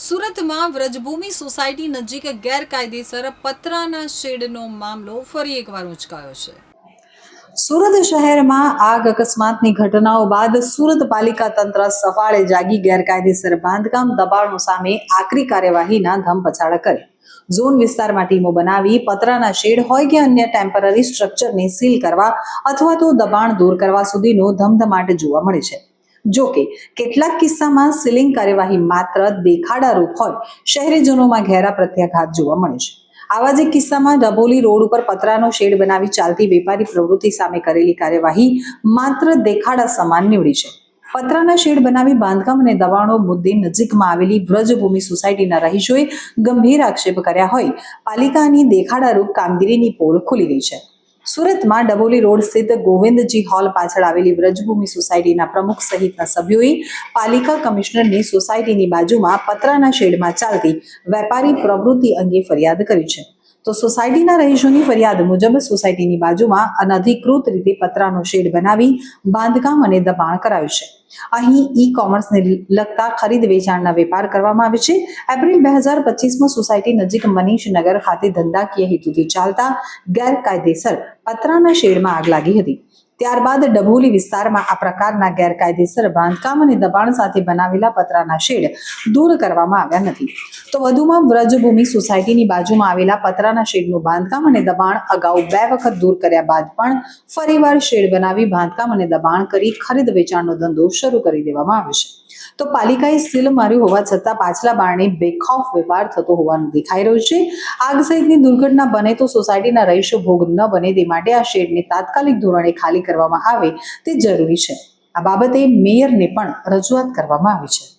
સુરતમાં વ્રજભૂમિ સોસાયટી નજીક ગેરકાયદેસર પતરાના શેડનો મામલો ફરી એકવાર ઉચકાયો છે. સુરત શહેરમાં આગ અકસ્માતની ઘટનાઓ બાદ સુરત પાલિકા તંત્ર સફાળે જાગી ગેરકાયદેસર બાંધકામ દબાણો સામે આકરી કાર્યવાહીના ધમપછાડા કરી. ઝોન વિસ્તારમાં ટીમો બનાવી પતરાના શેડ હોય કે અન્ય ટેમ્પરરી સ્ટ્રક્ચરને સીલ કરવા અથવા તો દબાણ દૂર કરવા સુધીનો ધમધમાટ જોવા મળે છે. જો કે કેટલાક કિસ્સામાં સીલિંગ કાર્યવાહી માત્ર દેખાડારૂપ હોય, શહેરીજનોમાં ઘેરા પ્રત્યાઘાત જોવા મળે છે. આવા જ કિસ્સામાં ડભોલી રોડ ઉપર પતરાનો શેડ બનાવી ચાલતી વેપારી પ્રવૃત્તિ સામે કરેલી કાર્યવાહી માત્ર દેખાડા સમાન નીવડી છે. પતરાના શેડ બનાવી બાંધકામ અને દબાણો મુદ્દે નજીકમાં આવેલી વ્રજભૂમિ સોસાયટીના રહીશોએ ગંભીર આક્ષેપ કર્યા હોય. પાલિકાની દેખાડારૂપ કામગીરીની પોલ ખુલી ગઈ છે. સુરતમાં ડબોલી રોડ સ્થિત ગોવિંદજી હોલ પાછળ આવેલી વ્રજભૂમિ સોસાયટીના પ્રમુખ સહિતના સભ્યોએ પાલિકા કમિશનરની સોસાયટીની બાજુમાં પતરાના શેડમાં ચાલતી વેપારી પ્રવૃત્તિ અંગે ફરિયાદ કરી છે. તો સોસાયટીના રહીશોની ફરિયાદ મુજબ સોસાયટીની બાજુમાં અનધિકૃત રીતે પતરાનો શેડ બનાવી બાંધકામ અને દબાણ કરાયું છે. અહીં ઈ કોમર્સને લગતા ખરીદ વેચાણના વેપાર કરવામાં આવે છે. એપ્રિલ બે હજાર પચીસમાં સોસાયટી નજીક મનીષ નગર ખાતે ધંધાકીય હેતુથી ચાલતા ગેરકાયદેસર પતરાના શેડમાં આગ લાગી હતી. ત્યારબાદ ડભોલી વિસ્તારમાં આ પ્રકારના ગેરકાયદેસર બાંધકામ અને દબાણ સાથે બનાવેલા પતરાના શેડ દૂર કરવામાં આવ્યા નથી. તો વધુમાં વ્રજભૂમિ સોસાયટીની બાજુમાં આવેલા પતરાના શેડનું બાંધકામ અને દબાણ અગાઉ બે વખત દૂર કર્યા બાદ પણ ફરીવાર શેડ બનાવી બાંધકામ અને દબાણ કરી ખરીદ વેચાણનો ધંધો શરૂ કરી દેવામાં આવ્યો છે. તો પાલિકાએ સીલ માર્યું હોવા છતાં પાછલા બારણે બેખોફ વેપાર થતો હોવાનું દેખાઈ રહ્યું છે. આગ સહિતની દુર્ઘટના બને તો સોસાયટીના રહીશો ભોગ ન બને તે માટે આ શેડને તાત્કાલિક ધોરણે ખાલી કરવામાં આવે તે જરૂરી છે. આ બાબતે મેયરને પણ રજૂઆત કરવામાં આવી છે.